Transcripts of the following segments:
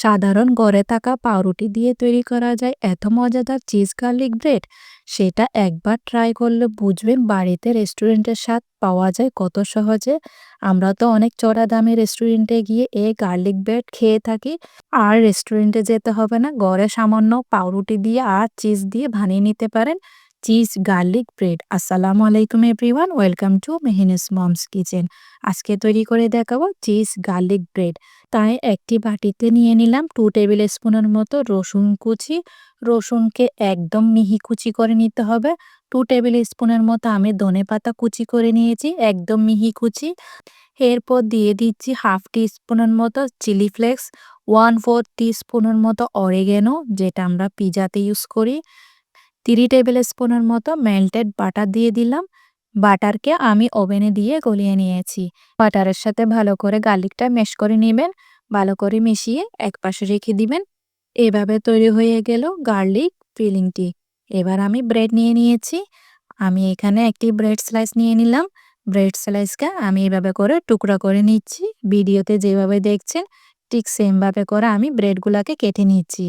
সাধারণ গড়ে থাকা পাউরুটি দিয়ে তৈরি করা যায়। এত মজাদার চিজ গার্লিক ব্রেড, সেটা একবার ট্রাই করলে বুঝবেন বাড়িতে রেস্টুরেন্টের স্বাদ পাওয়া যায় কত সহজে। আমরা তো অনেক চড়া দামে রেস্টুরেন্টে গিয়ে এই গার্লিক ব্রেড খেয়ে থাকি। আর রেস্টুরেন্টে যেতে হবে না, গড়ে সামান্য পাউরুটি দিয়ে আর চিজ দিয়ে বানিয়ে নিতে পারেন। চিজ গার্লিক ব্রেড আসসালামু আলাইকুম everyone welcome to Mehinu's mom's kitchen আজকে তৈরি করে দেখাবো চিজ গার্লিক ব্রেড তাই একটি বাটিতে নিয়ে নিলাম টু টেবিল স্পুনের মতো রসুন কুচি। রসুনকে একদম মিহি কুচি করে নিতে হবে। টু টেবিল স্পুনের মতো আমি ধনে পাতা কুচি করে নিয়েছি, একদম মিহি কুচি। এরপর দিয়ে দিচ্ছি হাফ টি স্পুনের মতো chilli flakes one four tea স্পুনের মতো অরেগেনো যেটা আমরা পিজাতে ইউজ করি। থ্রি টেবিল স্পুনের মতো মেল্টেড বাটার দিয়ে দিলাম। বাটারকে আমি ওভেনে দিয়ে গলিয়ে নিয়েছি। বাটারের সাথে ভালো করে গার্লিকটা মেশ করে নেবেন, ভালো করে মিশিয়ে এক পাশে রেখে দিবেন। এভাবে তৈরি হয়ে গেল গার্লিক ফিলিংটি। এবার আমি ব্রেড নিয়ে নিয়েছি। আমি এখানে একটি ব্রেড স্লাইস নিয়ে নিলাম। ব্রেড স্লাইসকে আমি এভাবে করে টুকরা করে নিচ্ছি। ভিডিওতে যেভাবে দেখছেন, ঠিক সেমভাবে করে আমি ব্রেডগুলোকে কেটে নিচ্ছি।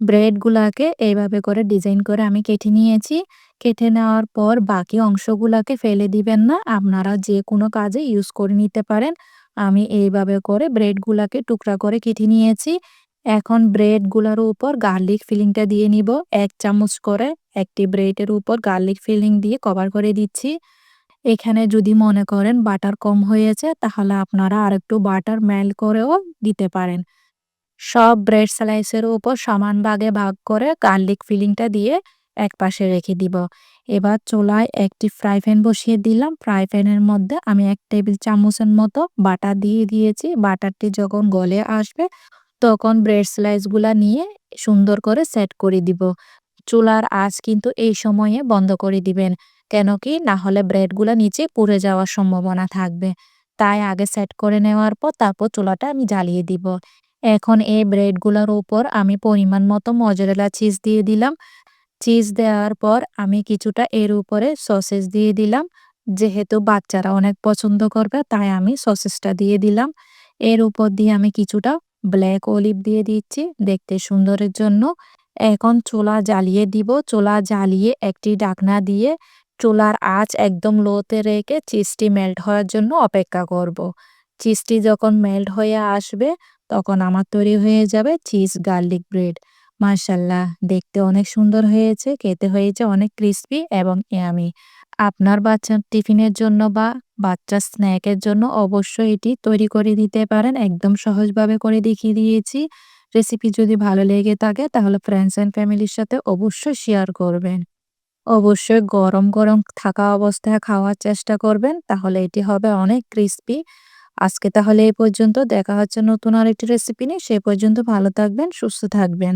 ব্রেডগুলাকে এইভাবে করে ডিজাইন করে আমি কেটে নিয়েছি। কেটে নেওয়ার পর বাকি অংশগুলাকে ফেলে দিবেন না, আপনারা যে কোনো কাজে ইউজ করে নিতে পারেন। আমি এইভাবে করে ব্রেডগুলাকে টুকরা করে কেটে নিয়েছি। এখন ব্রেডগুলোর উপর গার্লিক ফিলিংটা দিয়ে নিব। এক চামচ করে একটি ব্রেডের উপর গার্লিক ফিলিং দিয়ে কভার করে দিচ্ছি। এখানে যদি মনে করেন বাটার কম হয়েছে, তাহলে আপনারা আরেকটু বাটার মেল করেও দিতে পারেন। সব ব্রেড স্লাইসের উপর সমান ভাগে ভাগ করে গার্লিক ফিলিংটা দিয়ে এক পাশে রেখে দিব। এবার চোলায় একটি ফ্রাই প্যান বসিয়ে দিলাম। ফ্রাই প্যানের মধ্যে আমি এক টেবিল চামচের মতো বাটার দিয়ে দিয়েছি। বাটারটি যখন গলে আসবে, তখন ব্রেড স্লাইসগুলা নিয়ে সুন্দর করে সেট করে দিব। চুলার আঁচ কিন্তু এই সময়ে বন্ধ করে দিবেন, কেন কি না হলে ব্রেডগুলো নিচে পুড়ে যাওয়ার সম্ভাবনা থাকবে। তাই আগে সেট করে নেওয়ার পর তারপর চুলাটা আমি জ্বালিয়ে দিব। এখন এই ব্রেডগুলোর উপর আমি পরিমাণ মতো মজরেলা চিজ দিয়ে দিলাম। চিজ দেওয়ার পর আমি কিছুটা এর উপরে সসেস দিয়ে দিলাম। যেহেতু বাচ্চারা অনেক পছন্দ করবে, তাই আমি সসেসটা দিয়ে দিলাম। এর উপর দিয়ে আমি কিছুটা ব্ল্যাক অলিভ দিয়ে দিচ্ছি দেখতে সুন্দরের জন্য। এখন চোলা জ্বালিয়ে দিব। চোলা জ্বালিয়ে একটি ডাকনা দিয়ে চুলার আঁচ একদম লোতে রেখে চিজটি মেল্ট হওয়ার জন্য অপেক্ষা করব। চিজটি যখন মেল্ট হয়ে আসবে তখন আমার তৈরি হয়ে যাবে চিজ গার্লিক ব্রেড। মার্শাল্লাহ দেখতে অনেক সুন্দর হয়েছে, খেতে হয়েছে অনেক ক্রিস্পি এবং ইয়ামি। আপনার বাচ্চার টিফিনের জন্য বা বাচ্চার স্ন্যাকের জন্য অবশ্যই এটি তৈরি করে দিতে পারেন। একদম সহজভাবে করে দেখিয়ে দিয়েছি। রেসিপি যদি ভালো লেগে থাকে, তাহলে ফ্রেন্ডস অ্যান্ড ফ্যামিলির সাথে অবশ্যই শেয়ার করবেন। অবশ্যই গরম গরম থাকা অবস্থায় খাওয়ার চেষ্টা করবেন, তাহলে এটি হবে অনেক ক্রিস্পি। আজকে তাহলে এই পর্যন্ত। দেখা হচ্ছে নতুন আরেকটি রেসিপি নিয়ে। সে পর্যন্ত ভালো থাকবেন, সুস্থ থাকবেন।